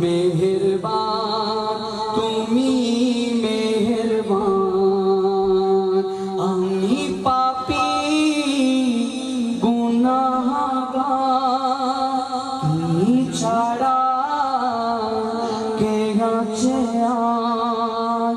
মেহেরবান তুমি আমি পাপি ছাড়া কে আছে আর?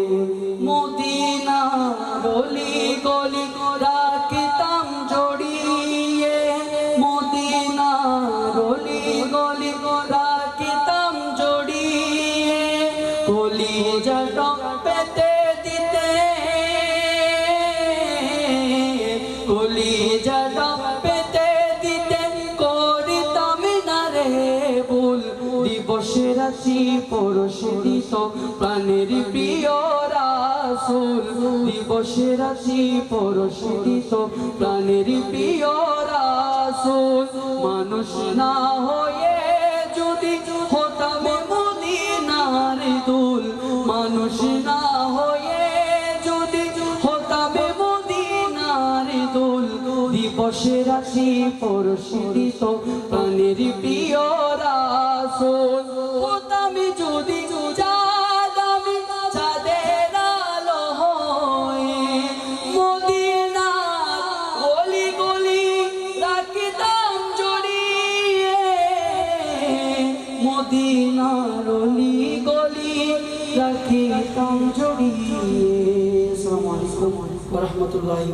দিবসে রাশি পরশ দিত প্রাণের প্রিয় রাসুল। দিবসে রাশি পরশ দিত প্রাণের প্রিয় রাসুল। মানুষ না হয়ে যদি হতাম মদিনার দুল। মানুষ না হয়ে যদি হতাবে মদিনার দুল। দিবসে রাশি পরশিত প্রাণের প্রিয় রাসুল। মদিনার অলি গলি রাখিতাম জড়িয়ে আলাইকুম। ওয়া রাহমাতুল্লাহি